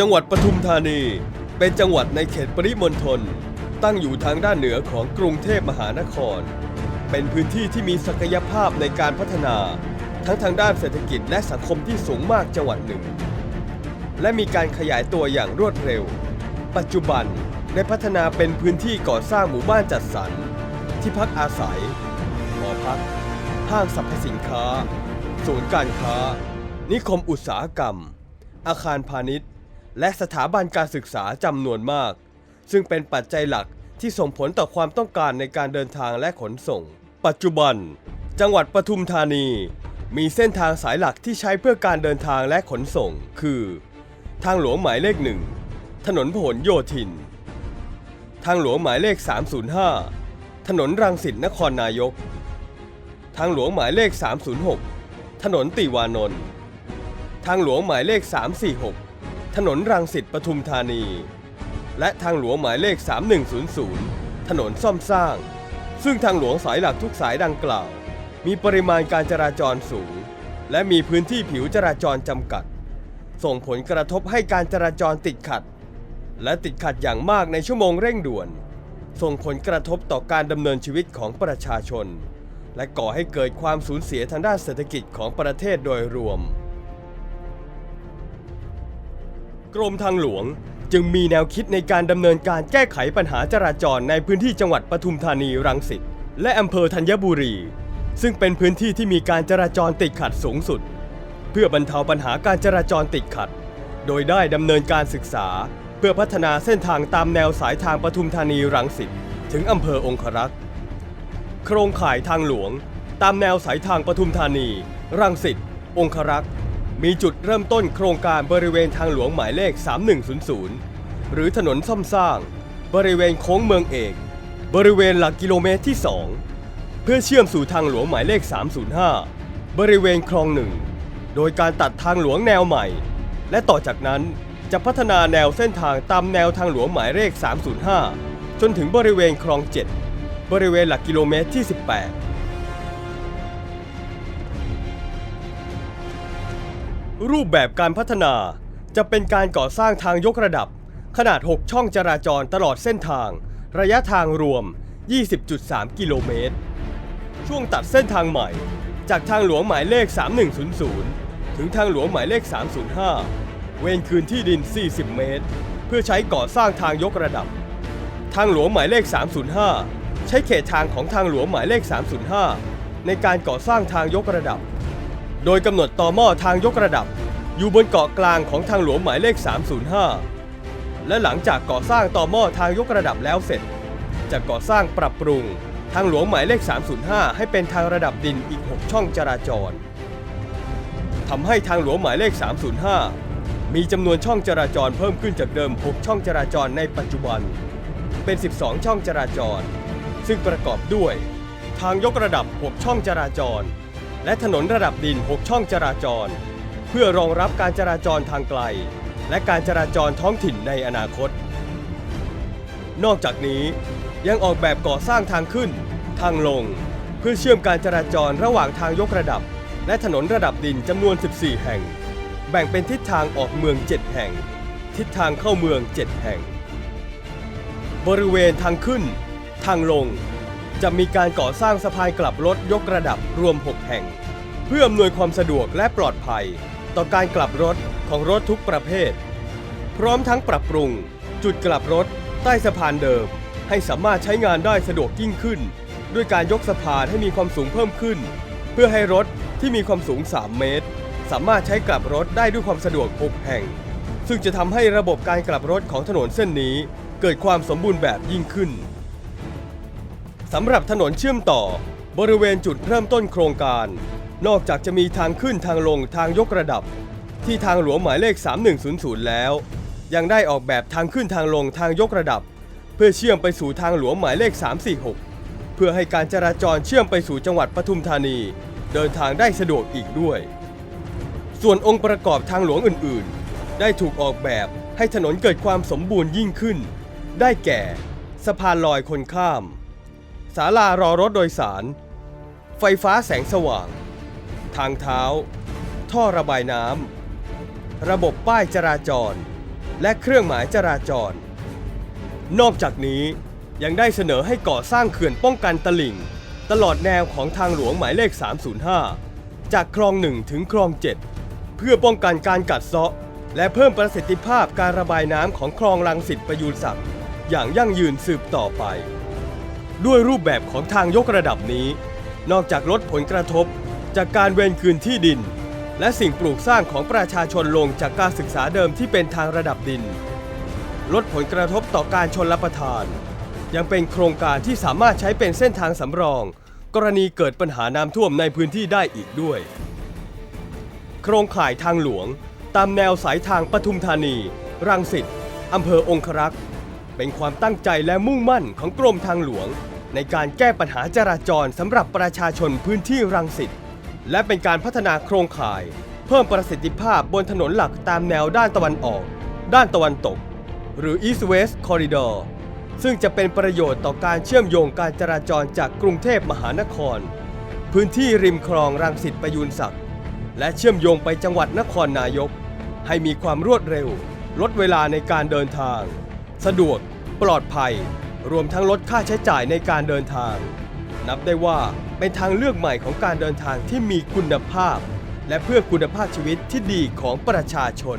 จังหวัดปทุมธานี เป็นจังหวัดในเขตปริมณฑลตั้งอยู่ทางด้านเหนือของกรุงเทพมหานคร เป็นพื้นที่ที่มีศักยภาพในการพัฒนา ทั้งทางด้านเศรษฐกิจและสังคมที่สูงมากจังหวัดหนึ่ง และมีการขยายตัวอย่างรวดเร็ว ปัจจุบันได้พัฒนาเป็นพื้นที่ก่อสร้างหมู่บ้านจัดสรร ที่พักอาศัยหอพัก ห้างสรรพสินค้า ศูนย์การค้า นิคมอุตสาหกรรม อาคารพาณิชย์ และสถาบันการศึกษาจำนวนมาก ซึ่งเป็นปัจจัยหลักที่ส่งผลต่อความต้องการในการเดินทางและขนส่ง ปัจจุบัน จังหวัดปทุมธานี มีเส้นทางสายหลักที่ใช้เพื่อการเดินทางและขนส่ง คือ ทางหลวงหมายเลขหนึ่งถนนพหลโยธิน ทางหลวงหมายเลข 305 ถนนรังสิตนครนายก ทางหลวงหมายเลข 306 ถนนติวานนท์ทางหลวงหมายเลข 346 ถนนรังสิตปทุมธานี และทางหลวงหมายเลข 3100 ถนนซ่อมสร้าง ซึ่งทางหลวงสายหลักทุกสายดังกล่าว มีปริมาณการจราจรสูง และมีพื้นที่ผิวจราจรจำกัด ส่งผลกระทบให้การจราจรติดขัด และติดขัดอย่างมากในชั่วโมงเร่งด่วน ส่งผลกระทบต่อการดำเนินชีวิตของประชาชน และก่อให้เกิดความสูญเสียทางด้านเศรษฐกิจของประเทศโดยรวม กรมทางหลวงจึงมีแนวคิดในการดำเนินการแก้ไขปัญหาจราจรในพื้นที่จังหวัดปทุมธานีรังสิตและอำเภอธัญบุรี ซึ่งเป็นพื้นที่ที่มีการจราจรติดขัดสูงสุด เพื่อบรรเทาปัญหาการจราจรติดขัด โดยได้ดำเนินการศึกษา เพื่อพัฒนาเส้นทางตามแนวสายทางปทุมธานีรังสิตถึงอำเภอองครักษ์โครงข่ายทางหลวง ตามแนวสายทางปทุมธานี รังสิตองครักษ์ มีจุดเริ่มต้นโครงการบริเวณทางหลวงหมายเลข 3100 หรือถนนซ่อมสร้าง บริเวณโค้งเมืองเอก บริเวณหลักกิโลเมตรที่ 2 เพื่อเชื่อมสู่ทางหลวงหมายเลข 305 บริเวณคลองหนึ่ง โดยการตัดทางหลวงแนวใหม่ และต่อจากนั้นจะพัฒนาแนวเส้นทางตามแนวทางหลวงหมายเลข 305 จนถึงบริเวณคลอง 7 บริเวณหลักกิโลเมตรที่ 18 รูปแบบการพัฒนาจะเป็นการก่อสร้างทางยกระดับ ขนาด 6 ช่องจราจรตลอดเส้นทาง ระยะทางรวม 20.3 กิโลเมตร ช่วงตัดเส้นทางใหม่ จากทางหลวงหมายเลข 3100 ถึงทางหลวงหมายเลข 305 เวนคืนที่ดิน 40 เมตร เพื่อใช้ก่อสร้างทางยกระดับ ทางหลวงหมายเลข 305 ใช้เขตทางของทางหลวงหมายเลข 305 ในการก่อสร้างทางยกระดับ โดยกำหนดต่อหม้อทางยกระดับ อยู่บนเกาะกลางของทางหลวงหมายเลข 305 และหลังจากก่อสร้างต่อหม้อทางยกระดับแล้วเสร็จ จะก่อสร้างปรับปรุงทางหลวงหมายเลข 305 ให้เป็นทางระดับดินอีก 6 ช่องจราจรทำให้ทางหลวงหมายเลข 305 มีจำนวนช่องจราจรเพิ่มขึ้นจากเดิม 6 ช่องจราจรในปัจจุบัน เป็น 12 ช่องจราจร ซึ่งประกอบด้วย ทางยกระดับ 6 ช่องจราจร และถนนระดับดิน 6 ช่องจราจร เพื่อรองรับการจราจรทางไกล และการจราจรท้องถิ่นในอนาคต นอกจากนี้ยังออกแบบก่อสร้างทางขึ้น ทางลง เพื่อเชื่อมการจราจรระหว่างทางยกระดับ และถนนระดับดินจำนวน 14 แห่ง แบ่งเป็นทิศทางออกเมือง 7 แห่ง ทิศทางเข้าเมือง 7 แห่ง บริเวณทางขึ้น ทางลง จะมีการก่อสร้างสะพานกลับรถยกระดับรวม 6 แห่ง เพื่ออำนวยความสะดวกและปลอดภัย ต่อการกลับรถของรถทุกประเภท พร้อมทั้งปรับปรุง จุดกลับรถ ใต้สะพานเดิม ให้สามารถใช้งานได้สะดวกยิ่งขึ้น ด้วยการยกสะพานให้มีความสูงเพิ่มขึ้น เพื่อให้รถที่มีความสูง 3 เมตร สามารถใช้กลับรถได้ด้วยความสะดวก 6 แห่ง ซึ่งจะทำให้ระบบการกลับรถของถนนเส้นนี้ เกิดความสมบูรณ์แบบยิ่งขึ้น สำหรับถนนเชื่อมต่อ บริเวณจุดเริ่มต้นโครงการ นอกจากจะมีทางขึ้นทางลงทางยกระดับ ที่ทางหลวงหมายเลข 3100 แล้ว ยังได้ออกแบบทางขึ้นทางลงทางยกระดับ เพื่อเชื่อมไปสู่ทางหลวงหมายเลข 346 เพื่อให้การจราจรเชื่อมไปสู่จังหวัดปทุมธานี เดินทางได้สะดวกอีกด้วย ส่วนองค์ประกอบทางหลวงอื่น ๆ ได้ถูกออกแบบให้ถนนเกิดความสมบูรณ์ยิ่งขึ้น ได้แก่ สะพานลอยคนข้าม ศาลารอรถโดยสาร ไฟฟ้าแสงสว่าง ทางเท้า ท่อระบายน้ำ ระบบป้ายจราจร และเครื่องหมายจราจร นอกจากนี้ยังได้เสนอให้ก่อสร้างเขื่อนป้องกันตลิ่ง ตลอดแนวของทางหลวงหมายเลข 305 จากคลอง1ถึงคลอง 7 เพื่อป้องกันการกัดเซาะ และเพิ่มประสิทธิภาพการระบายน้ำของคลองลังสิตประยูนศักดิ์อย่างยั่งยืนสืบต่อไป ด้วยรูปแบบของทางยกระดับนี้ นอกจากลดผลกระทบ จากการเวรคืนที่ดิน และสิ่งปลูกสร้างของประชาชนลงจากการศึกษาเดิมที่เป็นทางระดับดิน ลดผลกระทบต่อการชนรับประทาน ยังเป็นโครงการที่สามารถใช้เป็นเส้นทางสำรอง กรณีเกิดปัญหาน้ำท่วมในพื้นที่ได้อีกด้วย โครงข่ายทางหลวง ตามแนวสายทางปทุมธานี รังสิตอำเภอองครักษ์ เป็นความตั้งใจและมุ่งมั่นของกรมทางหลวง ในการแก้ปัญหาจราจรสำหรับประชาชนพื้นที่รังสิตและเป็นการพัฒนาโครงข่าย เพิ่มประสิทธิภาพบนถนนหลักตามแนวด้านตะวันออก ด้านตะวันตก หรือ East West Corridor ซึ่งจะเป็นประโยชน์ต่อการเชื่อมโยงการจราจรจากกรุงเทพมหานคร พื้นที่ริมคลองรังสิตประยูนศักดิ์และเชื่อมโยงไปจังหวัดนครนายก ให้มีความรวดเร็ว ลดเวลาในการเดินทาง สะดวก ปลอดภัย รวมทั้งลดค่าใช้จ่ายในการเดินทาง นับได้ว่าเป็นทางเลือกใหม่ของการเดินทางที่มีคุณภาพ และเพื่อคุณภาพชีวิตที่ดีของประชาชน